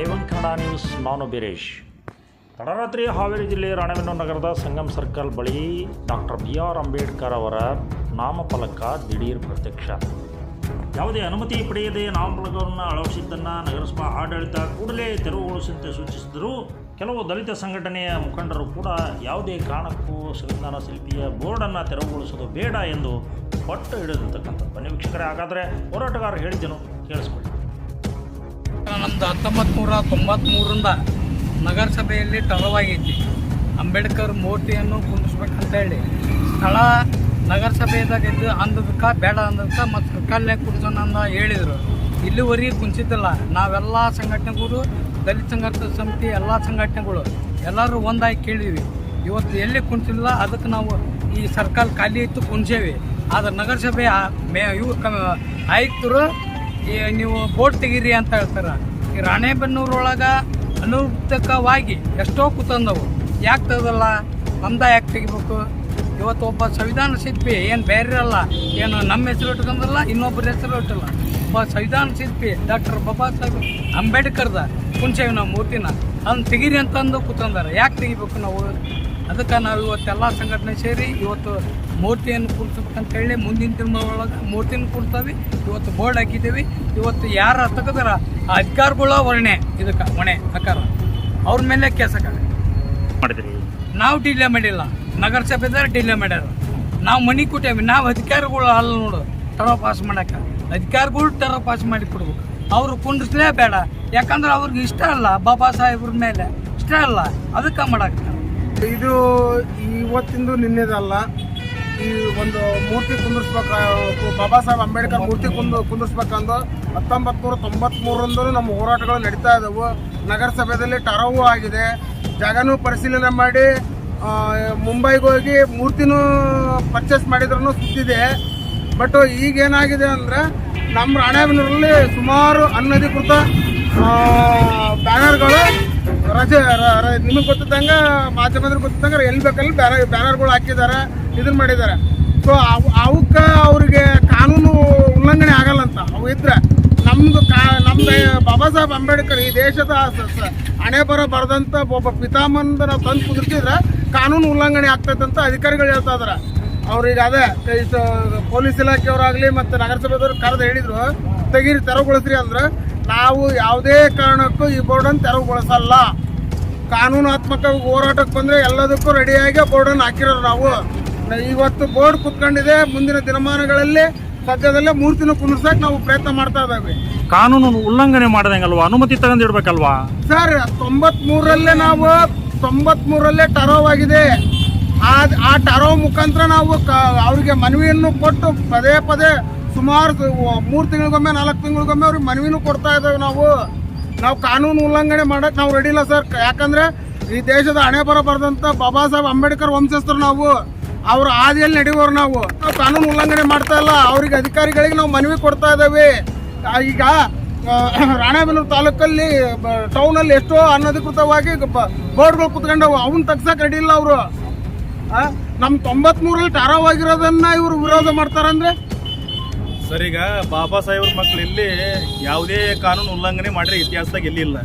A one Kannada news, ನಾನು ಬೀರೇಶ್. ತಡರಾತ್ರಿ ಹಾವೇರಿ ಜಿಲ್ಲೆ ರಾಣೆಬೆನ್ನೂರು ನಗರದ ಸಂಗಮ್ ಸರ್ಕಲ್ ಬಳಿ ಡಾಕ್ಟರ್ ಬಿ ಆರ್ ಅಂಬೇಡ್ಕರ್ ಅವರ ನಾಮಫಲಕ ದಿಢೀರ್ ಪ್ರತ್ಯಕ್ಷ. ಯಾವುದೇ ಅನುಮತಿ ಪಡೆಯದೆ ನಾಮಫಲಕವನ್ನು ಅಳವಡಿಸಿದ್ದನ್ನು ನಗರಸಭಾ ಆಡಳಿತ ಕೂಡಲೇ ತೆರವುಗೊಳಿಸುವಂತೆ ಸೂಚಿಸಿದರು ಕೆಲವು ದಲಿತ ಸಂಘಟನೆಯ ಮುಖಂಡರು ಕೂಡ ಯಾವುದೇ ಕಾರಣಕ್ಕೂ ಸಂವಿಧಾನ ಶಿಲ್ಪಿಯ ಬೋರ್ಡನ್ನು ತೆರವುಗೊಳಿಸೋದು ಬೇಡ ಎಂದು ಪಟ್ಟು ಹಿಡಿದಿರ್ತಕ್ಕಂಥದ್ದು. ವೀಕ್ಷಕರೇ, ಹಾಗಾದರೆ ಹೋರಾಟಗಾರರು ಹೇಳಿದ್ದನು ಕೇಳಿಸ್ಕೊಳ್ಳಿ. ನಮ್ದು ಹತ್ತೊಂಬತ್ತು ನೂರ ತೊಂಬತ್ತ್ಮೂರರಿಂದ ನಗರಸಭೆಯಲ್ಲಿ ಟರವಾಗೈತಿ ಅಂಬೇಡ್ಕರ್ ಮೂರ್ತಿಯನ್ನು ಕುಂದಿಸ್ಬೇಕಂತ ಹೇಳಿ. ಸ್ಥಳ ನಗರಸಭೆದಾಗ ಇದ್ದು ಅಂದದಕ್ಕೆ ಬೇಡ ಅಂದದಕ್ಕೆ ಮತ್ತು ಸರ್ಕಲ್ನೇ ಕುಡಿಸೋಣ ಅಂತ ಹೇಳಿದರು. ಇಲ್ಲಿವರೆಗೆ ಕುಂಚಿದ್ದಿಲ್ಲ. ನಾವೆಲ್ಲ ಸಂಘಟನೆಗಳು, ದಲಿತ ಸಂಘರ್ಷ ಸಮಿತಿ, ಎಲ್ಲ ಸಂಘಟನೆಗಳು, ಎಲ್ಲರೂ ಒಂದಾಗಿ ಕೇಳಿದ್ವಿ. ಇವತ್ತು ಎಲ್ಲಿ ಕುಂತಿಲ್ಲ ಅದಕ್ಕೆ ನಾವು ಈ ಸರ್ಕಲ್ ಖಾಲಿ ಇತ್ತು ಕುಂಚೇವಿ. ಆದ್ರೆ ನಗರಸಭೆ ಮೇ ಕಮ ಆಯುಕ್ತರು ನೀವು ಬೋಟ್ ತೆಗೀರಿ ಅಂತ ಹೇಳ್ತಾರ. ಈ ರಾಣೆಬೆನ್ನೂರೊಳಗ ಅನೂರ್ತಕವಾಗಿ ಎಷ್ಟೋ ಕುತಂದವು. ಯಾಕೆ ತೆಗ್ದಲ್ಲ? ನಮ್ದ ಯಾಕೆ ತೆಗಿಬೇಕು? ಇವತ್ತು ಒಬ್ಬ ಸಂವಿಧಾನ ಶಿಲ್ಪಿ ಏನು ಬೇರೆ ಅಲ್ಲ ಏನು ನಮ್ಮ ಹೆಸರು ಇಟ್ಕೊಂಡಲ್ಲ ಇನ್ನೊಬ್ಬರ ಹೆಸರು ಇಟ್ಟಿಲ್ಲ. ಒಬ್ಬ ಸಂವಿಧಾನ ಶಿಲ್ಪಿ ಡಾಕ್ಟರ್ ಬಾಬಾ ಸಾಹೇಬ್ ಅಂಬೇಡ್ಕರ್ದ ಕುಂಚೇವಿನ ಮೂರ್ತಿನ ಅದನ್ನು ತೆಗೀರಿ ಅಂತಂದು ಕೂತಂದಾರೆ. ಯಾಕೆ ತೆಗಿಬೇಕು ನಾವು? ಅದಕ್ಕೆ ನಾವು ಇವತ್ತೆಲ್ಲ ಸಂಘಟನೆ ಸೇರಿ ಇವತ್ತು ಮೂರ್ತಿಯನ್ನು ಕೂರಿಸ್ಬೇಕಂತ ಹೇಳಿ ಮುಂದಿನ ದಿನದೊಳಗೆ ಮೂರ್ತಿನ ಕೂರ್ತಾವೆ ಇವತ್ತು ಬೋರ್ಡ್ ಹಾಕಿದ್ದೀವಿ. ಇವತ್ತು ಯಾರು ತಗದಾರ ಆ ಅಧಿಕಾರಿಗಳ ಹೊಣೆ ಇದಕ್ಕೆ ಹೊಣೆ ಅಕಾರ ಅವ್ರ ಮೇಲೆ ಕೇಸ್ ಮಾಡಿದ್ರಿ. ನಾವು ಡಿಲೇ ಮಾಡಿಲ್ಲ. ನಗರಸಭೆದಾರ ಡಿಲೇ ಮಾಡ್ಯಾರ. ನಾವು ಮನಿ ಕೊಟ್ಟೇವಿ. ನಾವು ಅಧಿಕಾರಿಗಳು ಅಲ್ಲ ನೋಡು. ಟರ ಪಾಸ್ ಮಾಡಕ್ಕೆ. ಅಧಿಕಾರಿಗಳು ಟರ ಪಾಸ್ ಮಾಡಿ ಕೊಡ್ಬೇಕು. ಅವರು ಕುಂಡಿಸ್ಲೇ ಬೇಡ ಯಾಕಂದ್ರೆ ಅವ್ರಿಗೆ ಇಷ್ಟ ಅಲ್ಲ ಬಾಬಾ ಸಾಹೇಬ್ರ ಮೇಲೆ. ಇಷ್ಟ ಅಲ್ಲ. ಅದಕ್ಕೆ ಮಾಡಾಕ್ತಾರೆ ಇದು ಇವತ್ತಿಂದು ನಿನ್ನೆದಲ್ಲ. ಈ ಒಂದು ಮೂರ್ತಿ ಕುಂದಿರ್ಸ್ಬೇಕು ಬಾಬಾ ಸಾಹೇಬ್ ಅಂಬೇಡ್ಕರ್ ಮೂರ್ತಿ ಕುಂದು ಕುಂದಿರ್ಸ್ಬೇಕಂದು ಹತ್ತೊಂಬತ್ತು ನೂರ ನಮ್ಮ ಹೋರಾಟಗಳು ನಡೀತಾ ಇದ್ದವು. ನಗರಸಭೆಯಲ್ಲಿ ಟರವೂ ಆಗಿದೆ. ಜಾಗನೂ ಪರಿಶೀಲನೆ ಮಾಡಿ ಮುಂಬೈಗೆ ಹೋಗಿ ಮೂರ್ತಿನೂ ಪರ್ಚೇಸ್ ಮಾಡಿದ್ರೂ ಸುತ್ತಿದೆ ಬಟ್ ಈಗೇನಾಗಿದೆ ಅಂದರೆ ನಮ್ಮ ರಾಣೆಬೆನ್ನೂರಲ್ಲಿ ಸುಮಾರು ಅನಧಿಕೃತ ಬ್ಯಾನರ್ಗಳು ರಜೆ ನಿಮಗೆ ಗೊತ್ತಿದ್ದಂಗೆ ಮಾಧ್ಯಮದಲ್ಲಿ ಗೊತ್ತಿದ್ದಂಗೆ ಎಲ್ಲಿ ಬೇಕಲ್ಲಿ ಬ್ಯಾನರ್ ಬ್ಯಾನರ್ಗಳು ಹಾಕಿದ್ದಾರೆ. ಇದನ್ನ ಮಾಡಿದ್ದಾರೆ. ಸೊ ಅವು ಅವಕ್ಕೆ ಅವ್ರಿಗೆ ಕಾನೂನು ಉಲ್ಲಂಘನೆ ಆಗಲ್ಲ ಅಂತ. ಅವು ಇದ್ರೆ ನಮ್ದು ಕಾ, ನಮ್ದು ಬಾಬಾ ಸಾಹೇಬ್ ಅಂಬೇಡ್ಕರ್ ಈ ದೇಶದ ಹಣೆ ಬರ ಒಬ್ಬ ಪಿತಾಮಂದ ನಾವು ತಂದು ಕುದುರ್ಸಿದ್ರೆ ಕಾನೂನು ಉಲ್ಲಂಘನೆ ಆಗ್ತೈತೆ ಅಂತ ಅಧಿಕಾರಿಗಳು ಹೇಳ್ತಾ ಇದಾರೆ. ಅವ್ರಿಗೆ ಅದೇ ಪೊಲೀಸ್ ಇಲಾಖೆಯವರಾಗ್ಲಿ ಮತ್ತು ನಗರಸಭೆದವ್ರು ಕರೆದು ಹೇಳಿದ್ರು, ತೆಗೀರಿ, ತೆರವುಗೊಳಿಸ್ರಿ ಅಂದ್ರೆ. ನಾವು ಯಾವುದೇ ಕಾರಣಕ್ಕೂ ಈ ಬೋರ್ಡನ್ನು ತೆರವುಗೊಳಿಸಲ್ಲ. ಕಾನೂನಾತ್ಮಕವಾಗಿ ಹೋರಾಟಕ್ಕೆ ಬಂದರೆ ಎಲ್ಲದಕ್ಕೂ ರೆಡಿಯಾಗಿ ಬೋರ್ಡನ್ನು ಹಾಕಿರೋರು ನಾವು. ಇವತ್ತು ಬೋರ್ಡ್ ಕುತ್ಕೊಂಡಿದೆ ಮುಂದಿನ ದಿನಮಾನಗಳಲ್ಲಿ ಸದ್ಯದಲ್ಲೇ ಮೂರ್ತಿನ ಕುಂದಿರ್ಸಕ್ಕೆ ನಾವು ಪ್ರಯತ್ನ ಮಾಡ್ತಾ ಇದ್ದಾವೆ ಕಾನೂನು ಉಲ್ಲಂಘನೆ ಮಾಡಿದಂಗಲ್ವಾ ಅನುಮತಿ ತಗೊಂಡಿಡ್ಬೇಕಲ್ವಾ ಸರ್ ತೊಂಬತ್ಮೂರಲ್ಲೇ ನಾವು ತೊಂಬತ್ಮೂರಲ್ಲೇ ಟರೋವ್ ಆಗಿದೆ. ಆ ಆ ಟರೋವ್ ಮುಖಾಂತರ ನಾವು ಅವ್ರಿಗೆ ಮನವಿಯನ್ನು ಕೊಟ್ಟು ಪದೇ ಪದೇ ಸುಮಾರು ಮೂರು ತಿಂಗಳಿಗೊಮ್ಮೆ ನಾಲ್ಕು ತಿಂಗಳಿಗೊಮ್ಮೆ ಅವ್ರಿಗೆ ಮನವಿನೂ ಕೊಡ್ತಾ ಇದ್ದೇವೆ ನಾವು. ನಾವು ಕಾನೂನು ಉಲ್ಲಂಘನೆ ಮಾಡಕ್ಕೆ ನಾವು ರೆಡಿ ಇಲ್ಲ ಸರ್. ಯಾಕಂದ್ರೆ ಈ ದೇಶದ ಹಣೆ ಬರ ಬರೆದಂಥ ಬಾಬಾ ಸಾಹೇಬ್ ಅಂಬೇಡ್ಕರ್ ವಂಶಸ್ಥರು ನಾವು. ಅವ್ರ ಹಾದಿಯಲ್ಲಿ ನಡೆಯುವವ್ರು ನಾವು. ಕಾನೂನು ಉಲ್ಲಂಘನೆ ಮಾಡ್ತಾ ಇಲ್ಲ. ಅವ್ರಿಗೆ ಅಧಿಕಾರಿಗಳಿಗೆ ನಾವು ಮನವಿ ಕೊಡ್ತಾ ಇದ್ದೇವೆ. ಈಗ ರಾಣೇಬೆನ್ನೂರು ತಾಲೂಕಲ್ಲಿ ಟೌನಲ್ಲಿ ಎಷ್ಟೋ ಅನಧಿಕೃತವಾಗಿ ಬೋರ್ಡ್ಗಳು ಕುತ್ಕೊಂಡವು. ಅವನ್ನ ತಗ್ಸಕ್ ರೆಡಿ ಇಲ್ಲ ಅವರು. ನಮ್ಮ ತೊಂಬತ್ಮೂರಲ್ಲಿ ಟಾರವಾಗಿರೋದನ್ನ ಇವರು ವಿರೋಧ ಮಾಡ್ತಾರಂದ್ರೆ ಸರ್, ಈಗ ಬಾಬಾ ಸಾಹೇಬ್ರ ಮಕ್ಕಳು ಇಲ್ಲಿ ಯಾವುದೇ ಕಾನೂನು ಉಲ್ಲಂಘನೆ ಮಾಡಿರೋ ಇತಿಹಾಸದಾಗ ಇಲ್ಲಿ ಇಲ್ಲ.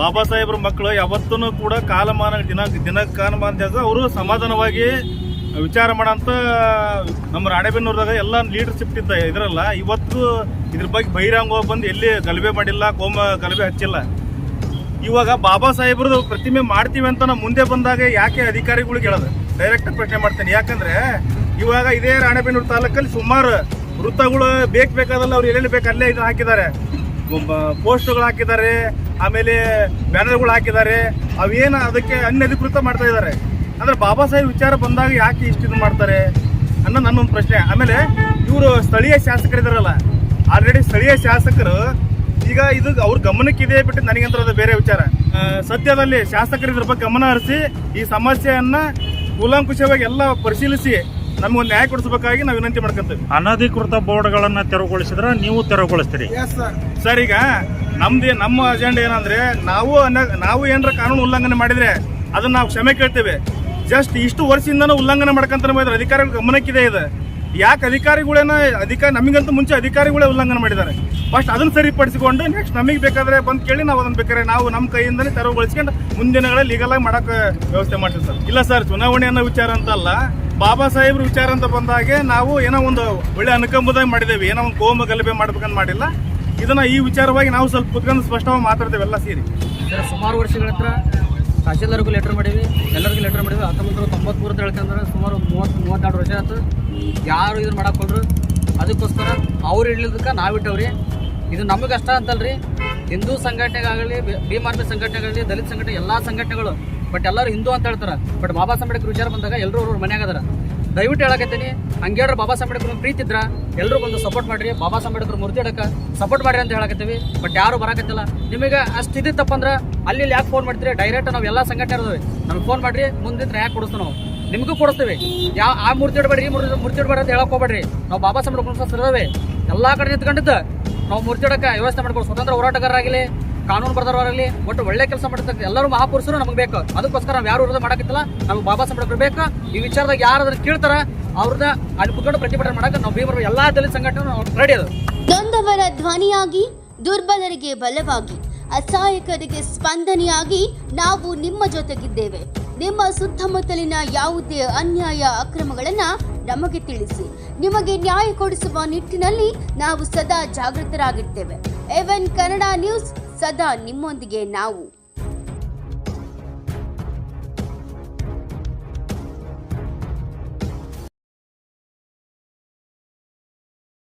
ಬಾಬಾ ಸಾಹೇಬ್ರ ಮಕ್ಕಳು ಯಾವತ್ತೂ ಕೂಡ ಕಾಲಮಾನ, ದಿನ ದಿನ ಕಾಲಮಾನ ಅವರು ಸಮಾಧಾನವಾಗಿ ವಿಚಾರ ಮಾಡೋಂಥ ನಮ್ಮ ರಾಣೆಬೆನ್ನೂರದಾಗ ಎಲ್ಲ ಲೀಡರ್ಶಿಪ್ ಇದ್ದ ಇದರಲ್ಲ, ಇವತ್ತು ಇದ್ರ ಬಗ್ಗೆ ಬಹಿರಂಗ ಬಂದು ಎಲ್ಲಿ ಗಲಭೆ ಮಾಡಿಲ್ಲ, ಕೋಮ ಗಲಭೆ ಹಚ್ಚಿಲ್ಲ. ಇವಾಗ ಬಾಬಾ ಸಾಹೇಬ್ರದ್ದು ಪ್ರತಿಮೆ ಮಾಡ್ತೀವಿ ಅಂತ ನಾವು ಮುಂದೆ ಬಂದಾಗ ಯಾಕೆ ಅಧಿಕಾರಿಗಳಿಗೆ ಹೇಳೋದು ಡೈರೆಕ್ಟ್ ಪ್ರಶ್ನೆ ಮಾಡ್ತೇನೆ. ಯಾಕಂದ್ರೆ ಇವಾಗ ಇದೇ ರಾಣೆಬೆನ್ನೂರು ತಾಲೂಕಲ್ಲಿ ಸುಮಾರು ವೃತ್ತಗಳು ಬೇಕು ಬೇಕಾದಲ್ಲ, ಅವ್ರು ಎಲ್ಲೆಲ್ಲಿ ಬೇಕು ಅಲ್ಲೇ ಇದು ಹಾಕಿದ್ದಾರೆ. ಪೋಸ್ಟ್ಗಳು ಹಾಕಿದ್ದಾರೆ, ಆಮೇಲೆ ಬ್ಯಾನರ್ಗಳು ಹಾಕಿದ್ದಾರೆ. ಅವೇನು ಅದಕ್ಕೆ ಅನಧಿಕೃತ ಮಾಡ್ತಾ ಇದ್ದಾರೆ? ಅಂದ್ರೆ ಬಾಬಾ ಸಾಹೇಬ್ ವಿಚಾರ ಬಂದಾಗ ಯಾಕೆ ಇಷ್ಟು ಇದು ಮಾಡ್ತಾರೆ ಅನ್ನೋ ನನ್ನೊಂದು ಪ್ರಶ್ನೆ. ಆಮೇಲೆ ಇವರು ಸ್ಥಳೀಯ ಶಾಸಕರಿದಾರಲ್ಲ ಆಲ್ರೆಡಿ ಸ್ಥಳೀಯ ಶಾಸಕರು ಈಗ ಇದು ಅವ್ರ ಗಮನಕ್ಕಿದೆ ಬಿಟ್ಟು ನನಗಂತರ ಅದು ಬೇರೆ ವಿಚಾರ. ಸದ್ಯದಲ್ಲಿ ಶಾಸಕರು ಇದ್ರ ಬಗ್ಗೆ ಗಮನ ಹರಿಸಿ ಈ ಸಮಸ್ಯೆಯನ್ನ ಕೂಲಂಕುಷವಾಗಿ ಎಲ್ಲ ಪರಿಶೀಲಿಸಿ ನಮಗೊಂದು ನ್ಯಾಯ ಕೊಡಿಸಬೇಕಾಗಿ ನಾವು ವಿನಂತಿ ಮಾಡ್ಕೊಂತೀವಿ. ಅನಧಿಕೃತ ಬೋರ್ಡ್ಗಳನ್ನ ತೆರವುಗೊಳಿಸಿದ್ರೆ ನೀವು ತೆರವುಗೊಳಿಸ್ತೀರಿ. ಎಸ್ ಸರ್ ಸರ್ ಈಗ ನಮ್ದು ನಮ್ಮ ಅಜೆಂಡಾ ಏನಂದ್ರೆ ನಾವು ಅನ್ನ- ನಾವು ಏನರ ಕಾನೂನು ಉಲ್ಲಂಘನೆ ಮಾಡಿದ್ರೆ ಅದನ್ನ ನಾವು ಕ್ಷಮೆ ಕೇಳ್ತೇವೆ. ಜಸ್ಟ್ ಇಷ್ಟು ವರ್ಷದಿಂದನೂ ಉಲ್ಲಂಘನೆ ಮಾಡ್ಕಂತ ಬಂದ್ರೆ ಅಧಿಕಾರಿಗಳ ಗಮನಕ್ಕಿದೆ ಇದೆ. ಯಾಕೆ ಅಧಿಕಾರಿಗಳೇನ ಅಧಿಕಾರ ನಮಗಂತೂ ಮುಂಚೆ ಅಧಿಕಾರಿಗಳೇ ಉಲ್ಲಂಘನೆ ಮಾಡಿದ್ದಾರೆ. ಫಸ್ಟ್ ಅದನ್ನ ಸರಿಪಡಿಸಿಕೊಂಡು ನೆಕ್ಸ್ಟ್ ನಮಗೆ ಬೇಕಾದ್ರೆ ಬಂದು ಕೇಳಿ ನಾವು ಅದನ್ನು ಬೇಕಾದ್ರೆ ನಾವು ನಮ್ಮ ಕೈಯಿಂದಲೇ ತೆರವುಗೊಳಿಸ್ಕೊಂಡು ಮುಂದಿನಗಳಲ್ಲಿ ಲೀಗಲ್ ಆಗಿ ಮಾಡಕ್ಕೆ ವ್ಯವಸ್ಥೆ ಮಾಡ್ತೀವಿ ಸರ್. ಇಲ್ಲ ಸರ್ ಚುನಾವಣೆ ಅನ್ನೋ ವಿಚಾರ ಅಂತಲ್ಲ. ಬಾಬಾ ಸಾಹೇಬ್ರ ವಿಚಾರ ಅಂತ ಬಂದಾಗೆ ನಾವು ಏನೋ ಒಂದು ಒಳ್ಳೆ ಅನುಕಂಬದಾಗ ಮಾಡಿದ್ದೇವೆ. ಏನೋ ಒಂದು ಕೋಮ ಗಲಭೆ ಮಾಡ್ಬೇಕಂತ ಮಾಡಿಲ್ಲ. ಇದನ್ನು ಈ ವಿಚಾರವಾಗಿ ನಾವು ಸ್ವಲ್ಪ ಕುತ್ಕೊಂಡು ಸ್ಪಷ್ಟವಾಗಿ ಮಾತಾಡ್ತೇವೆ ಎಲ್ಲ ಸೇರಿ, ಸುಮಾರು ವರ್ಷಗಳ ಹತ್ರ ತಹಸೀಲ್ದಾರ್ಗೂ ಲೆಟರ್ ಮಾಡೀವಿ. ಎಲ್ಲರಿಗೂ ಲೆಟರ್ ಮಾಡೀವಿ. ಹತ್ತೊಂಬತ್ತು ನೂರ ತೊಂಬತ್ಮೂರು ಅಂತ ಹೇಳ್ತಂದ್ರೆ ಸುಮಾರು ಮೂವತ್ತು ಮೂವತ್ತೆರಡು ವರ್ಷ ಆಯ್ತು. ಯಾರು ಇದನ್ನ ಮಾಡಕ್ಕೆ ಹೋದ್ರು. ಅದಕ್ಕೋಸ್ಕರ ಅವ್ರು ಇಡ್ಲಿದ್ದಕ್ಕೆ ನಾವು ಇಟ್ಟವ್ರಿ. ಇದು ನಮಗೆ ಅಷ್ಟ ಅಂತಲ್ರಿ. ಹಿಂದೂ ಸಂಘಟನೆಗಾಗಲಿ ಭೀಮಾರ್ಮಿ ಸಂಘಟನೆಗಾಗಲಿ, ದಲಿತ ಸಂಘಟನೆ, ಎಲ್ಲ ಸಂಘಟನೆಗಳು ಬಟ್ ಎಲ್ಲರೂ ಹಿಂದೂ ಅಂತ ಹೇಳ್ತಾರೆ. ಬಟ್ ಬಾಬಾ ಸಾಹೇಬ್ ವಿಚಾರ ಬಂದಾಗ ಎಲ್ಲರೂ ಅವ್ರ ಮನ್ಯಾಗ ಅದಾರ. ದಯವಿಟ್ಟು ಹೇಳಕತ್ತೀನಿ. ಹಂಗೇಳ್ರ ಬಾಬಾ ಅಂಬೇಡ್ಕರ್ ಪ್ರೀತಿ ಇದ್ರ. ಎಲ್ಲರೂ ಬಂದು ಸಪೋರ್ಟ್ ಮಾಡ್ರಿ. ಬಾಬಾ ಅಂಬೇಡ್ಕರ್ ಮೂರ್ತಿ ಇಡಕ್ಕೆ ಸಪೋರ್ಟ್ ಮಾಡ್ರಿ ಅಂತ ಹೇಳಕತ್ತೀವಿ. ಬಟ್ ಯಾರು ಬರಕತ್ತಿಲ್ಲ. ನಿಮಗೆ ಅಷ್ಟು ಇದಿತ್ತಪ್ಪ ಅಂದ್ರೆ ಅಲ್ಲಿ ಯಾಕೆ ಫೋನ್ ಮಾಡ್ತೀರಿ? ಡೈರೆಕ್ಟ್ ನಾವು ಎಲ್ಲ ಸಂಘಟನೆ ಇರೋದು ನಮ್ಗೆ ಫೋನ್ ಮಾಡ್ರಿ ಮುಂದಿನ ಯಾಕೆ ಕೊಡಿಸ್ತೀವಿ ನಾವು? ನಿಮಗೂ ಕೊಡಿಸ್ತೀವಿ. ಯಾವ ಆ ಮೂರ್ತಿ ಇಡಬೇಡ್ರಿ, ಈ ಮೂರ್ತಿ ಮೂರ್ತಿ ಇಡಬೇಡ್ರಿ ಅಂತ ಹೇಳಕ್ ಹೋಗ್ಬೇಡ್ರಿ. ನಾವು ಬಾಬಾ ಸಾಹೇಬ್ ಇರೋವೆ ಎಲ್ಲ ಕಡೆ ನಿಂತ್ಕೊಂಡಿದ್ದ. ನಾವು ಮೂರ್ತಿ ಇಡಕ್ಕೆ ವ್ಯವಸ್ಥೆ ಮಾಡ್ಕೊಂಡು ಸ್ವತಂತ್ರ ಹೋರಾಟಗಾರರಾಗಲಿ ಕಾನೂನು ಬರ್ದವರಲ್ಲಿ ಒಟ್ಟು ಒಳ್ಳೆ ಕೆಲಸ ಮಾಡಿರ್ತಕ್ಕ ಎಲ್ಲರೂ ಮಹಾಪುರುಷರು ನಮಗೆ ಬೇಕು. ಅದಕ್ಕೋಸ್ಕರ ನಾವು ಯಾರು ವಿರೋಧ ಮಾಡಕ್ಕಿಲ್ಲ ನಮ್ಗೆ ಬಾಬಾ ಸಾಹೇಬ್ ಬೇಕು ಈ ವಿಚಾರದಾಗ ಯಾರು ಅದನ್ನ ಕೇಳ್ತಾರ ಅವ್ರನ್ನ ಅಲ್ಲಿ ಕುತ್ಕೊಂಡು ಪ್ರತಿಭಟನೆ ಮಾಡಕ್ಕೆ ನಾವು ಭೀಮರ ಎಲ್ಲಾ ದಲಿತ ಸಂಘಟನೆ ರೆಡಿ ಅದು ನೊಂದವರ ಧ್ವನಿಯಾಗಿ, ದುರ್ಬಲರಿಗೆ ಬಲವಾಗಿ, ಅಸಹಾಯಕರಿಗೆ ಸ್ಪಂದನೆಯಾಗಿ ನಾವು ನಿಮ್ಮ ಜೊತೆಗಿದ್ದೇವೆ. ನಿಮ್ಮ ಸುತ್ತಮುತ್ತಲಿನ ಯಾವುದೇ ಅನ್ಯಾಯ ಅಕ್ರಮಗಳನ್ನ ನಮಗೆ ತಿಳಿಸಿ. ನಿಮಗೆ ನ್ಯಾಯ ಕೊಡಿಸುವ ನಿಟ್ಟಿನಲ್ಲಿ ನಾವು ಸದಾ ಜಾಗೃತರಾಗಿರ್ತೇವೆ. ಎವೆನ್ ಕನ್ನಡ ನ್ಯೂಸ್ ಸದಾ ನಿಮ್ಮೊಂದಿಗೆ ನಾವು.